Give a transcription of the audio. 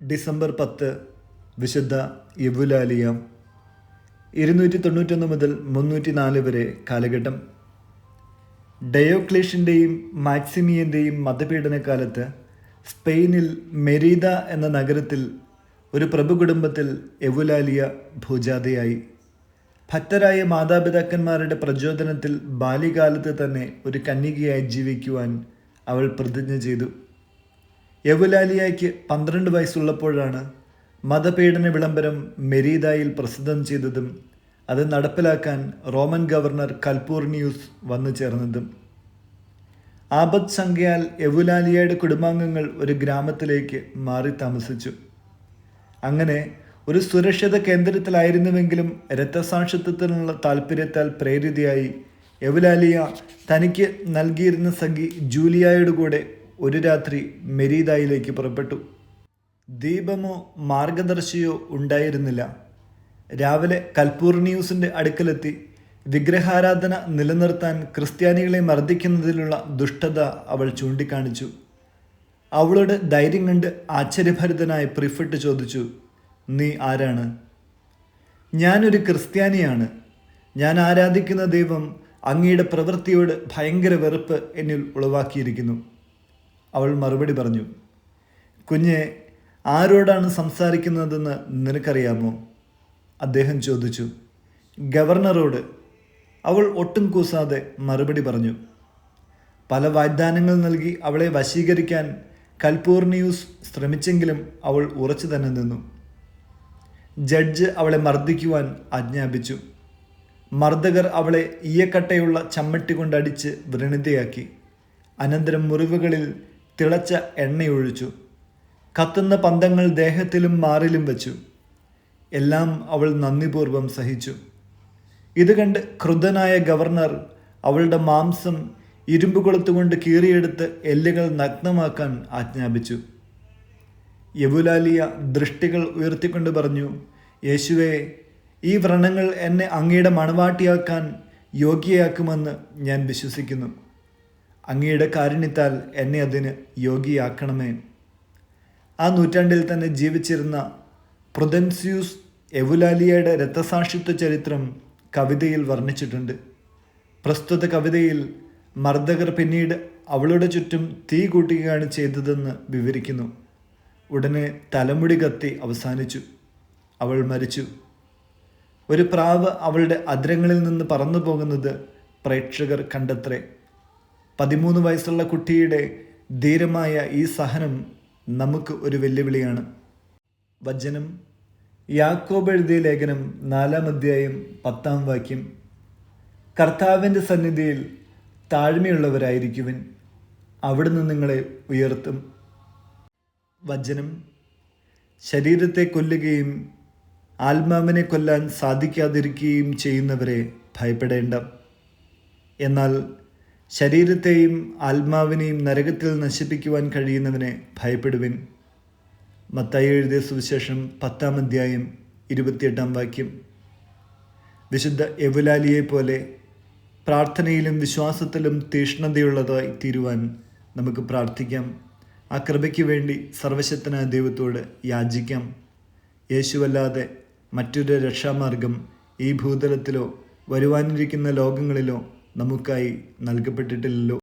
December പത്ത് വിശുദ്ധ യബുലാലിയ ഇരുന്നൂറ്റി തൊണ്ണൂറ്റൊന്ന് മുതൽ മുന്നൂറ്റി നാല് വരെ കാലഘട്ടം. ഡയോക്ലേഷിന്റെയും മാക്സിമിയന്റെയും മതപീഡനകാലത്ത് സ്പെയിനിൽ മെരീദ എന്ന നഗരത്തിൽ ഒരു പ്രഭു കുടുംബത്തിൽ എവുലാലിയ ഭൂജാതയായി. ഭക്തരായ മാതാപിതാക്കന്മാരുടെ പ്രചോദനത്തിൽ ബാല്യകാലത്ത് തന്നെ ഒരു കന്യകയായി ജീവിക്കുവാൻ അവൾ പ്രതിജ്ഞ ചെയ്തു. യവുലാലിയയ്ക്ക് പന്ത്രണ്ട് വയസ്സുള്ളപ്പോഴാണ് മതപീഡന വിളംബരം മെരീദായിൽ പ്രസിദ്ധം ചെയ്തതും അത് നടപ്പിലാക്കാൻ റോമൻ ഗവർണർ കൽപൂർണിയൂസ് വന്നു ചേർന്നതും. ആപത് സംഖ്യയാൽ യവുലാലിയയുടെ കുടുംബാംഗങ്ങൾ ഒരു ഗ്രാമത്തിലേക്ക് മാറി താമസിച്ചു. അങ്ങനെ ഒരു സുരക്ഷിത കേന്ദ്രത്തിലായിരുന്നുവെങ്കിലും രക്തസാക്ഷിത്വത്തിനുള്ള താല്പര്യത്താൽ പ്രേരിതയായി എവലാലിയ തനിക്ക് നൽകിയിരുന്ന സഖി ജൂലിയായുടെ കൂടെ ഒരു രാത്രി മെരീദായിലേക്ക് പുറപ്പെട്ടു. ദീപമോ മാർഗദർശിയോ ഉണ്ടായിരുന്നില്ല. രാവിലെ കൽപൂർണിയൂസിന്റെ അടുക്കലെത്തി വിഗ്രഹാരാധന നിലനിർത്താൻ ക്രിസ്ത്യാനികളെ മർദ്ദിക്കുന്നതിലുള്ള ദുഷ്ടത അവൾ ചൂണ്ടിക്കാണിച്ചു. അവളുടെ ധൈര്യം കണ്ട് ആശ്ചര്യഭരിതനായ പ്രിഫിട്ട് ചോദിച്ചു നീ ആരാണ്? ഞാനൊരു ക്രിസ്ത്യാനിയാണ്. ഞാൻ ആരാധിക്കുന്ന ദൈവം അങ്ങയുടെ പ്രവൃത്തിയോട് ഭയങ്കര വെറുപ്പ് എന്നിൽ ഉളവാക്കിയിരിക്കുന്നു. അവൾ മറുപടി പറഞ്ഞു കുഞ്ഞെ ആരോടാണ് സംസാരിക്കുന്നതെന്ന് നിനക്കറിയാമോ? അദ്ദേഹം ചോദിച്ചു ഗവർണറോട്. അവൾ ഒട്ടും കൂസാതെ മറുപടി പറഞ്ഞു പല വാഗ്ദാനങ്ങൾ നൽകി അവളെ വശീകരിക്കാൻ കൽപൂർണിയൂസ് ശ്രമിച്ചെങ്കിലും അവൾ ഉറച്ചു തന്നെ നിന്നു. ജഡ്ജ് അവളെ മർദ്ദിക്കുവാൻ ആജ്ഞാപിച്ചു. മർദ്ദകർ അവളെ ഈയക്കട്ടയുള്ള ചമ്മട്ടി കൊണ്ടടിച്ച് വ്രണിതയാക്കി. അനന്തരം മുറിവുകളിൽ തിളച്ച എണ്ണയൊഴിച്ചു. കത്തുന്ന പന്തങ്ങൾ ദേഹത്തിലും മാറിലും വച്ചു. എല്ലാം അവൾ നന്ദിപൂർവം സഹിച്ചു. ഇത് കണ്ട് ക്രുദ്ധനായ ഗവർണർ അവളുടെ മാംസം ഇരുമ്പ് കൊളുത്തുകൊണ്ട് കീറിയെടുത്ത് എല്ലുകൾ നഗ്നമാക്കാൻ ആജ്ഞാപിച്ചു. യവുലാലിയ ദൃഷ്ടികൾ ഉയർത്തിക്കൊണ്ട് പറഞ്ഞു യേശുവെ ഈ വ്രണങ്ങൾ എന്നെ അങ്ങയുടെ മണവാട്ടിയാക്കാൻ യോഗ്യയാക്കുമെന്ന് ഞാൻ വിശ്വസിക്കുന്നു. അങ്ങയുടെ കാരുണ്യത്താൽ എന്നെ അതിന് യോഗിയാക്കണമേ ആ നൂറ്റാണ്ടിൽ തന്നെ ജീവിച്ചിരുന്ന പ്രൊദൻസ്യൂസ് എവുലാലിയയുടെ രക്തസാക്ഷിത്വ ചരിത്രം കവിതയിൽ വർണിച്ചിട്ടുണ്ട്. പ്രസ്തുത കവിതയിൽ മർദ്ദകർ പിന്നീട് അവളുടെ ചുറ്റും തീ കൂട്ടുകയാണ് ചെയ്തതെന്ന് വിവരിക്കുന്നു. ഉടനെ തലമുടി കത്തി അവസാനിച്ചു. അവൾ മരിച്ചു. ഒരു പ്രാവ് അവളുടെ അദ്രങ്ങളിൽ നിന്ന് പറന്നു പോകുന്നത് പ്രേക്ഷകർ കണ്ടെത്രേ. പതിമൂന്ന് വയസ്സുള്ള കുട്ടിയുടെ ധീരമായ ഈ സഹനം നമുക്ക് ഒരു വെല്ലുവിളിയാണ്. വചനം യാക്കോബ് എഴുതിയ ലേഖനം നാലാം അധ്യായം പത്താം വാക്യം. കർത്താവിന്റെ സന്നിധിയിൽ താഴ്മയുള്ളവരായിരിക്കുവിൻ അവിടുന്ന് നിങ്ങളെ ഉയർത്തും. വചനം ശരീരത്തെ കൊല്ലുകയും ആത്മാവിനെ കൊല്ലാൻ സാധിക്കാതിരിക്കുകയും ചെയ്യുന്നവരെ ഭയപ്പെടേണ്ട. എന്നാൽ ശരീരത്തെയും ആത്മാവിനെയും നരകത്തിൽ നശിപ്പിക്കുവാൻ കഴിയുന്നവനെ ഭയപ്പെടുവിൻ. മത്തായി എഴുതിയ സുവിശേഷം പത്താം അധ്യായം ഇരുപത്തിയെട്ടാം വാക്യം. വിശുദ്ധ എവുലാലിയെ പോലെ പ്രാർത്ഥനയിലും വിശ്വാസത്തിലും തീഷ്ണതയുള്ളതായി തീരുവാൻ നമുക്ക് പ്രാർത്ഥിക്കാം. ആ കൃപയ്ക്ക് വേണ്ടി സർവശക്തനായ ദൈവത്തോട് യാചിക്കാം. യേശുവല്ലാതെ മറ്റൊരു രക്ഷാമാർഗം ഈ ഭൂതലത്തിലോ വരുവാനിരിക്കുന്ന ലോകങ്ങളിലോ നമുക്കായി നൽകപ്പെട്ടിട്ടില്ലല്ലോ